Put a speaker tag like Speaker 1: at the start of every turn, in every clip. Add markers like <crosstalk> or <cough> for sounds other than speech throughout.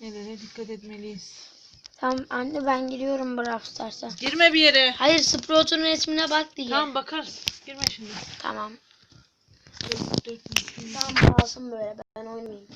Speaker 1: Nelere dikkat etmeliyiz.
Speaker 2: Tamam anne ben giriyorum Brawl Stars'a.
Speaker 1: Girme bir yere.
Speaker 2: Hayır Sprout'un resmine bak diye.
Speaker 1: Tamam bakarız. Girme şimdi.
Speaker 2: Tamam.
Speaker 1: Dört, dört,
Speaker 2: Tamam kalsın böyle ben oynayayım.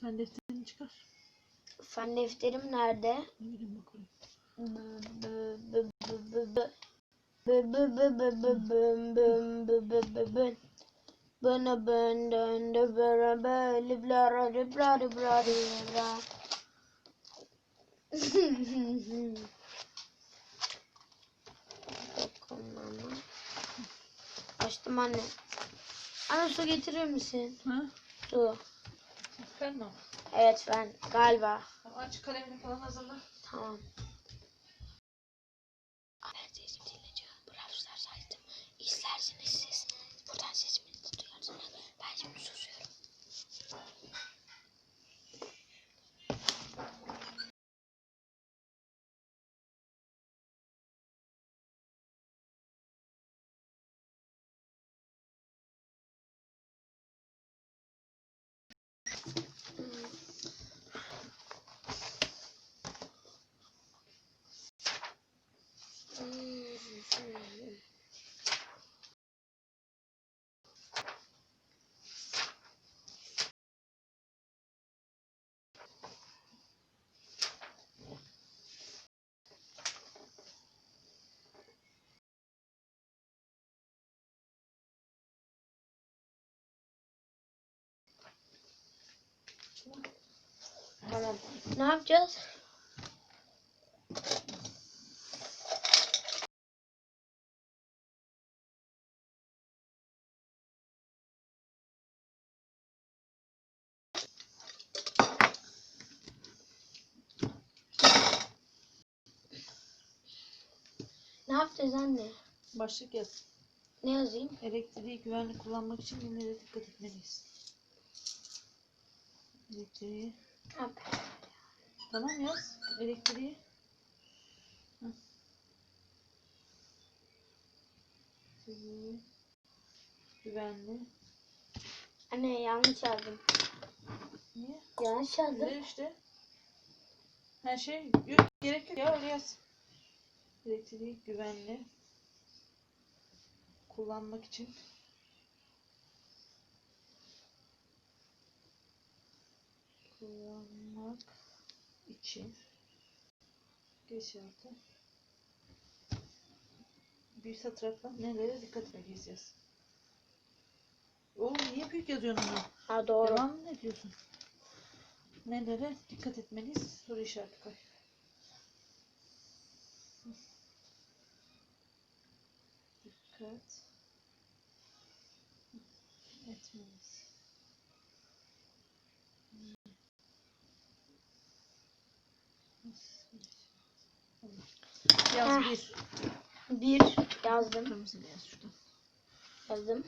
Speaker 1: Sen defterini çıkar.
Speaker 2: Fen defterim nerede?
Speaker 1: Ne bileyim bakalım.
Speaker 2: Bana benden de beraber liblara libra libra libra. Açtım anne. Anne su getirir misin?
Speaker 1: Ha?
Speaker 2: Su.
Speaker 1: Mi?
Speaker 2: Evet ben galiba.
Speaker 1: Aç kalemini falan hazırla.
Speaker 2: Tamam. Tamam. Ne yapacağız? Ne yapacağız anne?
Speaker 1: Başlık yaz.
Speaker 2: Ne yazayım?
Speaker 1: Elektriği güvenli kullanmak için nelere dikkat etmeliyiz? Elektriği.
Speaker 2: Yap.
Speaker 1: Tamam yaz. Elektriği. Hı. Güvenli.
Speaker 2: Anne yanlış yazdım.
Speaker 1: Niye?
Speaker 2: Yanlış yazdım.
Speaker 1: Güzel işte. Her şey yok gerek yok ya öyle yaz. Elektriği güvenli kullanmak için kullanmak için geç altı bir satır atla nelere dikkat yaz. Oğlum niye büyük yazıyorsun onu?
Speaker 2: Ha doğru.
Speaker 1: Devam ne diyorsun? Nelere dikkat etmeliyiz? Soru işareti koy. Dikkat etmeliyiz. Yaz
Speaker 2: Heh.
Speaker 1: bir.
Speaker 2: Bir yazdım.
Speaker 1: Kırmızı yaz şurada.
Speaker 2: Yazdım.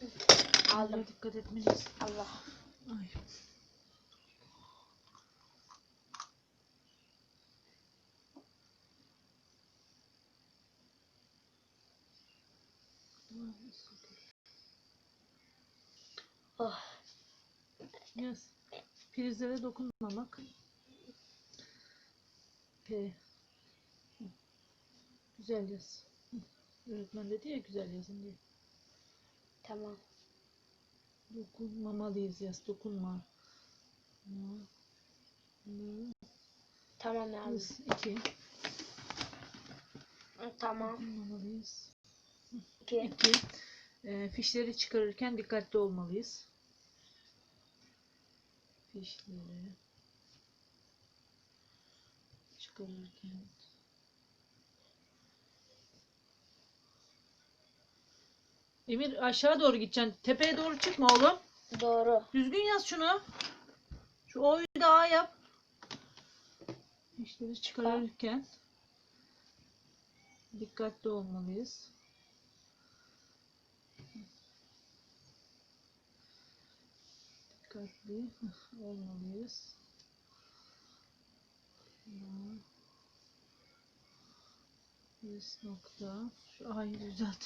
Speaker 1: Ya.
Speaker 2: Aldım.
Speaker 1: Dikkat etmeliyiz.
Speaker 2: Allah.
Speaker 1: Ay.
Speaker 2: Oh.
Speaker 1: Yaz. Prizlere dokunmamak. P. Güzel yaz. Öğretmen dedi ya güzel yazın diye.
Speaker 2: Tamam.
Speaker 1: Dokunmamalıyız yaz. Dokunma. Ma. Ma.
Speaker 2: Tamam yazdım.
Speaker 1: Yaz. İki.
Speaker 2: Tamam.
Speaker 1: Dokunmamalıyız.
Speaker 2: İki.
Speaker 1: İki. Ee, fişleri çıkarırken dikkatli olmalıyız. Fişleri çıkarırken Emir aşağı doğru gideceksin. Tepeye doğru çıkma oğlum.
Speaker 2: Doğru.
Speaker 1: Düzgün yaz şunu. Şu O'yu da A yap. Fişleri çıkarırken dikkatli olmalıyız. Dikkatli olmalıyız. Yüz nokta. Şu A'yı düzelt.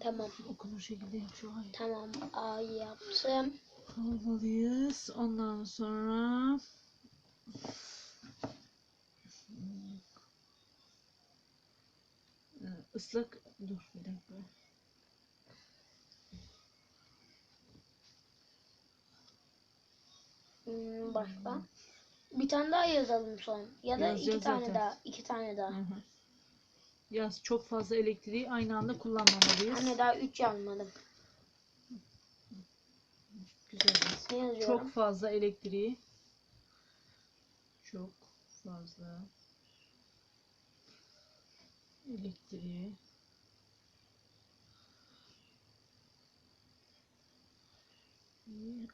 Speaker 2: Tamam.
Speaker 1: Okunur şekilde yap şu A'yı.
Speaker 2: Tamam. A yaptım.
Speaker 1: Almalıyız. Ondan sonra ıslak dur bir dakika.
Speaker 2: Hmm, başka? Bir tane daha yazalım son. Ya da iki
Speaker 1: Yazacağız
Speaker 2: tane
Speaker 1: zaten.
Speaker 2: daha. iki tane
Speaker 1: Hı
Speaker 2: daha.
Speaker 1: hı. Yaz çok fazla elektriği aynı anda kullanmamalıyız.
Speaker 2: Anne daha üç yazmadım.
Speaker 1: Güzel yaz.
Speaker 2: Ne yazıyorum?
Speaker 1: Çok fazla elektriği. Çok fazla elektriği.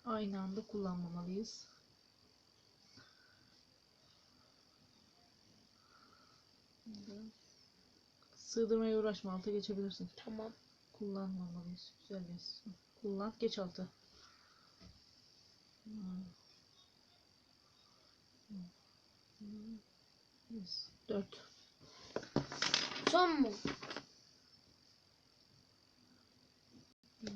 Speaker 1: Aynı anda kullanmamalıyız. Sığdırmaya uğraşma alta geçebilirsin.
Speaker 2: Tamam.
Speaker 1: Kullanmamalıyız. Güzel yaz. Kullan. Geç altı. Dört.
Speaker 2: Son mu?
Speaker 1: Ee,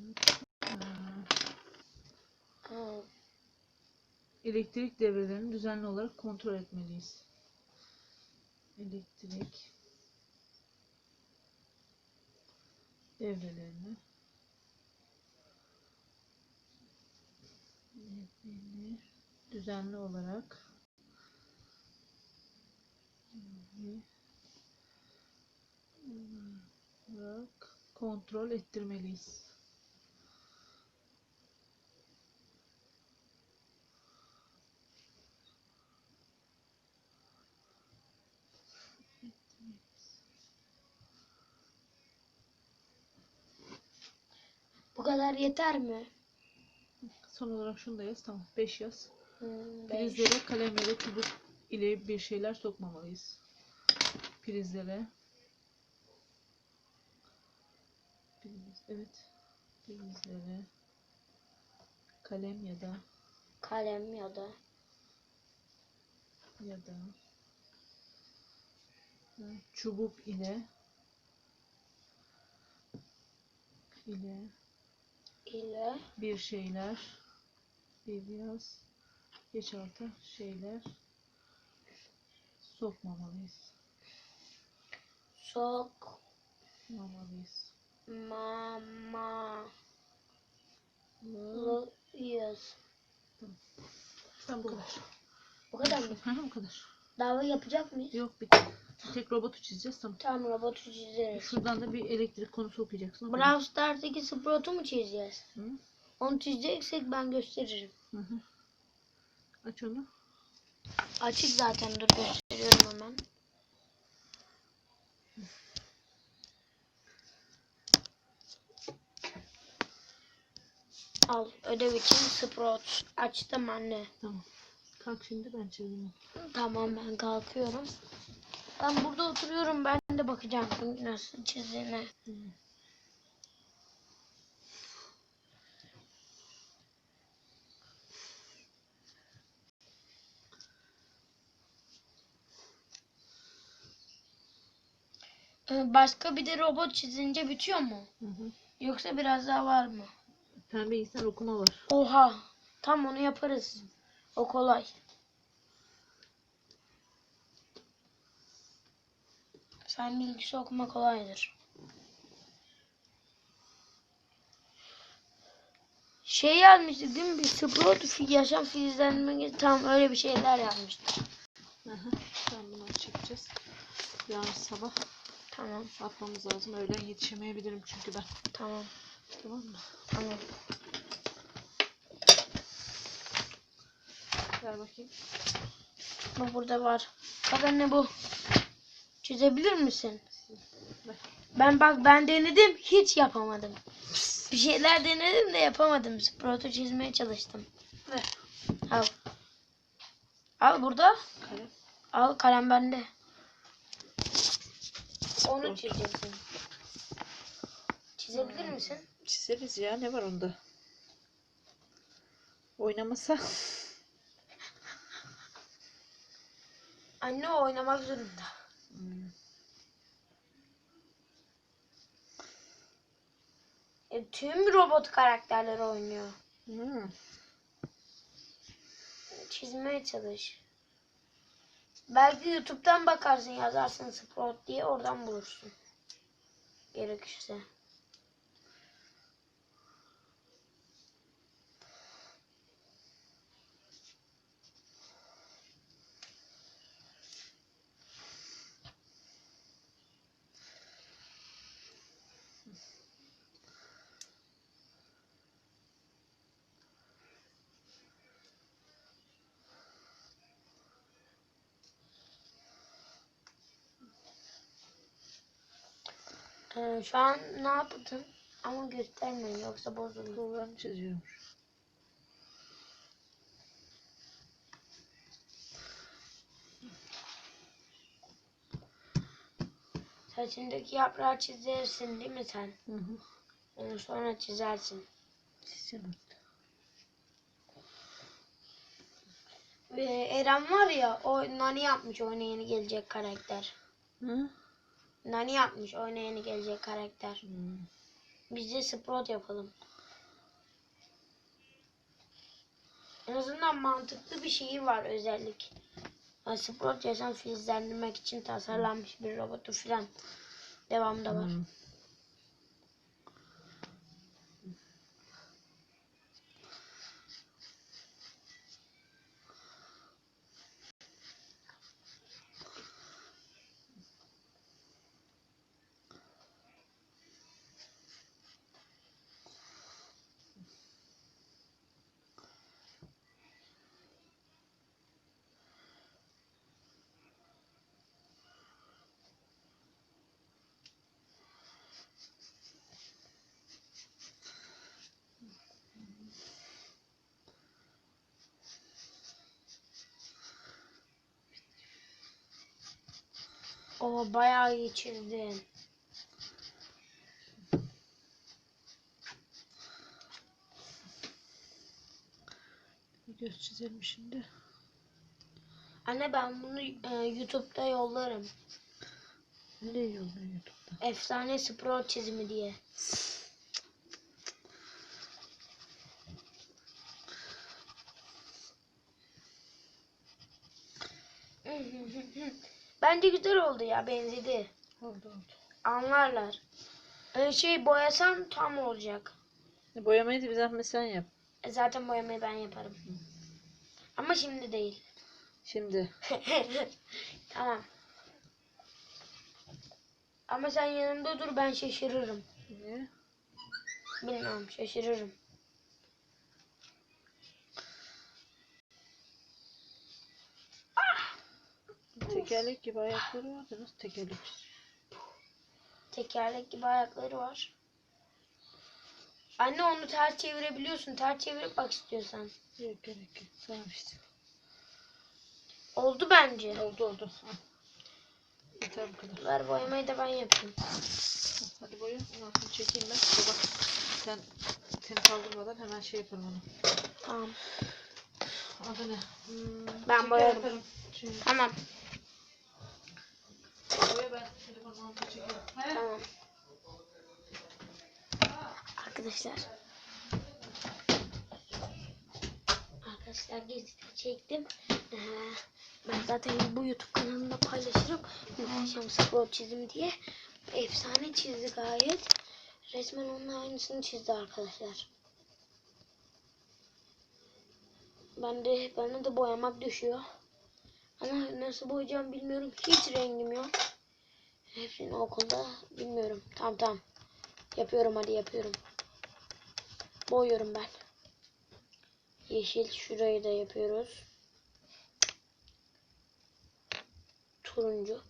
Speaker 2: Ha,
Speaker 1: Elektrik devrelerini düzenli olarak kontrol etmeliyiz. Elektrik devrelerini düzenli olarak kontrol ettirmeliyiz.
Speaker 2: Kadar yeter mi?
Speaker 1: Son olarak şunu da yaz. Tamam. 5 yaz.
Speaker 2: Hmm.
Speaker 1: Prizlere kalem ya da çubuk ile bir şeyler sokmamalıyız. Prizlere Priz, evet. Prizlere kalem ya da
Speaker 2: Kalem ya da
Speaker 1: ya da çubuk ile ile
Speaker 2: ile
Speaker 1: bir şeyler bir yaz geç alta şeyler sokmamalıyız.
Speaker 2: sokmamalıyız.
Speaker 1: Sokmamalıyız. Tamam bu kadar.
Speaker 2: Bu kadar mı? <laughs>
Speaker 1: Bu kadar.
Speaker 2: Dava yapacak mıyız?
Speaker 1: Yok bitti. Tek robotu çizeceğiz tamam.
Speaker 2: Tamam robotu çizeriz.
Speaker 1: Şuradan da bir elektrik konusu okuyacaksın.
Speaker 2: Brawl Stars'taki Sprout'u mu çizeceğiz?
Speaker 1: Hı?
Speaker 2: Onu çizeceksek ben gösteririm.
Speaker 1: Hı hı. Aç onu.
Speaker 2: Açık zaten dur gösteriyorum hemen. Al ödev için Sprout. Açtım anne.
Speaker 1: Tamam. Kalk şimdi ben çizeyim.
Speaker 2: Tamam ben kalkıyorum. Ben burada oturuyorum ben de bakacağım nasıl çizdiğine. Ee, Başka bir de robot çizince bitiyor mu?
Speaker 1: Hı hı.
Speaker 2: Yoksa biraz daha var mı?
Speaker 1: Pembe insan okuma var.
Speaker 2: Oha. Tam onu yaparız. O kolay. Fen bilgisi okuma kolaydır. Şey yazmıştık değil mi? Bir Sprout yaşam filizlenme tam öyle bir şeyler yazmıştık.
Speaker 1: Hı hı. Tamam bunu çekeceğiz. Yarın sabah
Speaker 2: Tamam.
Speaker 1: atmamız lazım. Öğlen yetişemeyebilirim çünkü ben.
Speaker 2: Tamam.
Speaker 1: Tamam mı?
Speaker 2: Tamam.
Speaker 1: Ver bakayım.
Speaker 2: Bu burada var. Bak anne bu. Çizebilir misin? Ben bak ben denedim hiç yapamadım. Bir şeyler denedim de yapamadım. Sprout'u çizmeye çalıştım.
Speaker 1: Ver.
Speaker 2: Al. Al burada.
Speaker 1: Kalem.
Speaker 2: Al kalem bende. Onu çizeceksin. Çizebilir misin?
Speaker 1: Çizeriz ya. Ne var onda? Oynamasa.
Speaker 2: Anne oynamak zorunda. E, tüm robot karakterleri oynuyor.
Speaker 1: Hmm.
Speaker 2: Çizmeye çalış. Belki YouTube'dan bakarsın yazarsın Sprout diye oradan bulursun. Gerekirse. Ee, şu an ne yaptın? Ama göstermeyin yoksa bozulur.
Speaker 1: Kollarını çiziyormuş.
Speaker 2: Saçındaki yaprağı çizersin değil mi sen?
Speaker 1: Hı hı.
Speaker 2: Onu sonra çizersin.
Speaker 1: Çiziyorum.
Speaker 2: Ve Eren var ya o Nani yapmış oyuna yeni gelecek karakter.
Speaker 1: Hı?
Speaker 2: Nani yapmış oyuna yeni gelecek karakter.
Speaker 1: Hmm.
Speaker 2: Biz de Sprout yapalım. En azından mantıklı bir şeyi var özellik. Yani Sprout yaşam filizlendirmek için tasarlanmış bir robotu filan. Devamda var.
Speaker 1: Hmm.
Speaker 2: O bayağı iyi çizdin.
Speaker 1: Göz çizelim şimdi.
Speaker 2: Anne ben bunu e, YouTube'da yollarım.
Speaker 1: Nereye yolluyor YouTube'da?
Speaker 2: Efsane Sprout çizimi diye. <laughs> Bence güzel oldu ya benzedi.
Speaker 1: Oldu oldu.
Speaker 2: Anlarlar. Ee, şey boyasam tam olacak.
Speaker 1: E, Boyamayı da bir zahmet sen yap.
Speaker 2: E, zaten boyamayı ben yaparım. Ama şimdi değil.
Speaker 1: Şimdi. <laughs>
Speaker 2: tamam. Ama sen yanımda dur ben şaşırırım.
Speaker 1: Niye?
Speaker 2: Bilmiyorum şaşırırım.
Speaker 1: Tekerlek gibi ayakları vardı. Nasıl tekerlek?
Speaker 2: Tekerlek gibi ayakları var. Anne onu ters çevirebiliyorsun. Ters çevirip bak istiyorsan.
Speaker 1: Yok gerek yok. Tamam işte.
Speaker 2: Oldu bence.
Speaker 1: Oldu oldu. Al. Yeter bu kadar.
Speaker 2: Ver boyamayı da ben yapayım.
Speaker 1: Hadi boya. Ondan çekeyim ben. Baba sen seni kaldırmadan hemen şey yaparım onu.
Speaker 2: Tamam.
Speaker 1: Adı ne? Hmm,
Speaker 2: Ben boyarım.
Speaker 1: yaparım.
Speaker 2: Tamam. Tamam. Arkadaşlar. Arkadaşlar gezide çektim. Ee, ben zaten bu YouTube kanalımda paylaşırım. Muhteşem spor çizim diye. Efsane çizdi gayet. Resmen onun aynısını çizdi arkadaşlar. Ben de bana da boyamak düşüyor. Ama nasıl boyayacağım bilmiyorum. Hiç rengim yok. Hepsini okulda bilmiyorum. Tamam tamam. Yapıyorum hadi yapıyorum. Boyuyorum ben. Yeşil şurayı da yapıyoruz. Turuncu.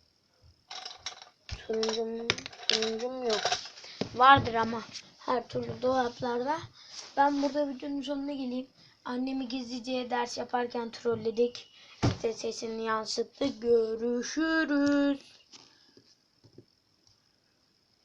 Speaker 2: Turuncum, turuncum yok. Vardır ama her türlü dolaplarda. Ben burada videonun sonuna geleyim. Annemi gizlice ders yaparken trolledik. İşte sesini yansıttı. Görüşürüz.